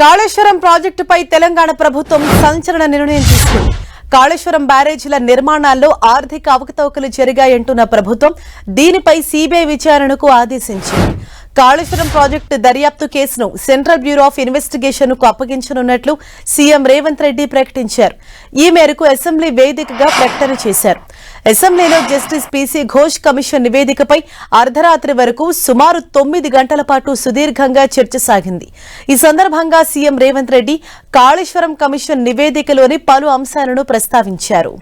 కాళేశ్వరం ప్రాజెక్టుపై తెలంగాణ ప్రభుత్వం సంచలన నిర్ణయం తీసుకుంది. కాళేశ్వరం బ్యారేజీల నిర్మాణాల్లో ఆర్థిక అవకతవకలు జరిగాయంటున్న ప్రభుత్వం దీనిపై సీబీఐ విచారణకు ఆదేశించింది. కాళేశ్వరం ప్రాజెక్టు దర్యాప్తు కేసును సెంట్రల్ బ్యూరో ఆఫ్ ఇన్వెస్టిగేషన్కు అప్పగించనున్నట్లు సీఎం రేవంత్ రెడ్డి ప్రకటించారు. ఈ మేరకు అసెంబ్లీ వేదికగా ప్రకటన చేశారు. అసెంబ్లీలో జస్టిస్ పీసీ ఘోష్ కమిషన్ నివేదికపై అర్ధరాత్రి వరకు సుమారు తొమ్మిది గంటల పాటు సుదీర్ఘంగా చర్చ సాగింది. ఈ సందర్భంగా సీఎం రేవంత్ రెడ్డి కాళేశ్వరం కమిషన్ నివేదికలోని పలు అంశాలను ప్రస్తావించారు.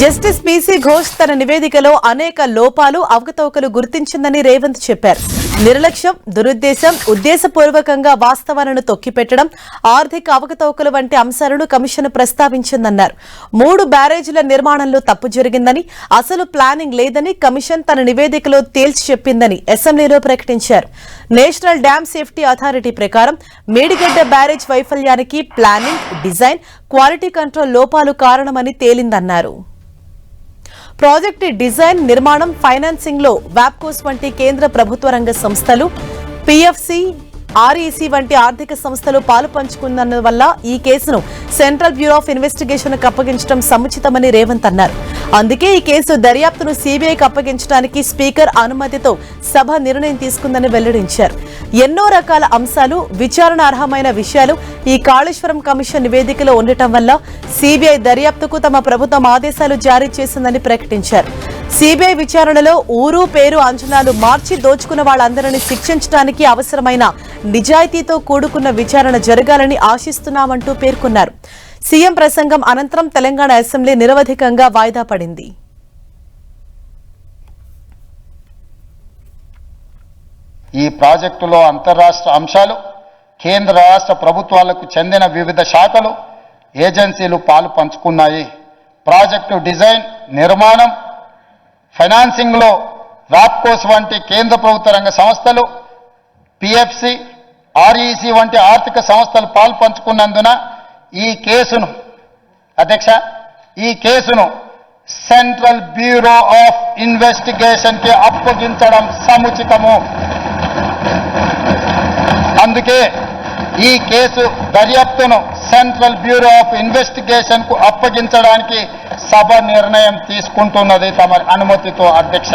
జస్టిస్ పీసీ ఘోష్ తన నివేదికలో అనేక లోపాలు అవకతవకలు గుర్తించిందని రేవంత్ చెప్పారు. నిర్లక్ష్యం దురుద్దేశం ఉద్దేశపూర్వకంగా వాస్తవాలను తొక్కిపెట్టడం ఆర్థిక అవకతవకలు వంటి అంశాలను కమిషన్ ప్రస్తావించిందన్నారు. మూడు బ్యారేజీల నిర్మాణంలో తప్పు జరిగిందని అసలు ప్లానింగ్ లేదని కమిషన్ తన నివేదికలో తేల్చి చెప్పిందని అసెంబ్లీలో ప్రకటించారు. నేషనల్ డ్యామ్ సేఫ్టీ అథారిటీ ప్రకారం మేడిగడ్డ బ్యారేజ్ వైఫల్యానికి ప్లానింగ్ డిజైన్ క్వాలిటీ కంట్రోల్ లోపాలు కారణమని తేలిందన్నారు. ప్రాజెక్టు డిజైన్ నిర్మాణం ఫైనాన్సింగ్లో వ్యాప్కోస్ వంటి కేంద్ర ప్రభుత్వ రంగ సంస్థలు పిఎఫ్సి ఆర్ఈసీ వంటి ఆర్థిక సంస్థలు పాలు పంచుకున్నందువల్ల ఈ కేసును సెంట్రల్ బ్యూరో ఆఫ్ ఇన్వెస్టిగేషన్కు అప్పగించడం సముచితమని రేవంత్ అన్నారు. అందుకే ఈ కేసు దర్యాప్తును సీబీఐకి అప్పగించడానికి స్పీకర్ అనుమతితో సభ నిర్ణయం తీసుకుందని వెల్లడించారు. ఎన్నో రకాల అంశాలు విచారణ అర్హమైన విషయాలు ఈ కాళేశ్వరం కమిషన్ నివేదికలో ఉండటం వల్ల సీబీఐ దర్యాప్తుకు తమ ప్రభుత్వం ఆదేశాలు జారీ చేసిందని ప్రకటించారు. సిబిఐ విచారణలో ఊరు పేరు అంచనాలు మార్చి దోచుకున్న వాళ్ళందరినీ శిక్షించడానికి అవసరమైన నిజాయితీతో కూడుకున్న విచారణ జరగాలని ఆశిస్తున్నామంటూ పేర్కొన్నారు. సీఎం ప్రసంగం అనంతరం తెలంగాణ అసెంబ్లీ నిరవధికంగా వాయిదా పడింది. ఈ ప్రాజెక్టులో అంతరాష్ట్ర అంశాలు కేంద్ర రాష్ట్ర ప్రభుత్వాలకు చెందిన వివిధ శాఖలు ఏజెన్సీలు పాలు పంచుకున్నాయి. ప్రాజెక్టు డిజైన్ నిర్మాణం ఫైనాన్సింగ్లో రాప్కోస్ వంటి కేంద్ర ప్రభుత్వ రంగ సంస్థలు పిఎఫ్సి ఆర్ఈసి వంటి ఆర్థిక సంస్థలు పాలు పంచుకున్నందున ఈ కేసును అధ్యక్ష ఈ కేసును సెంట్రల్ బ్యూరో ఆఫ్ ఇన్వెస్టిగేషన్కి అప్పగించడం సముచితము. అందుకే ఈ కేసు దర్యాప్తును సెంట్రల్ బ్యూరో ఆఫ్ ఇన్వెస్టిగేషన్కు అప్పగించడానికి సభ నిర్ణయం తీసుకుంటున్నది తమ అనుమతితో అధ్యక్ష.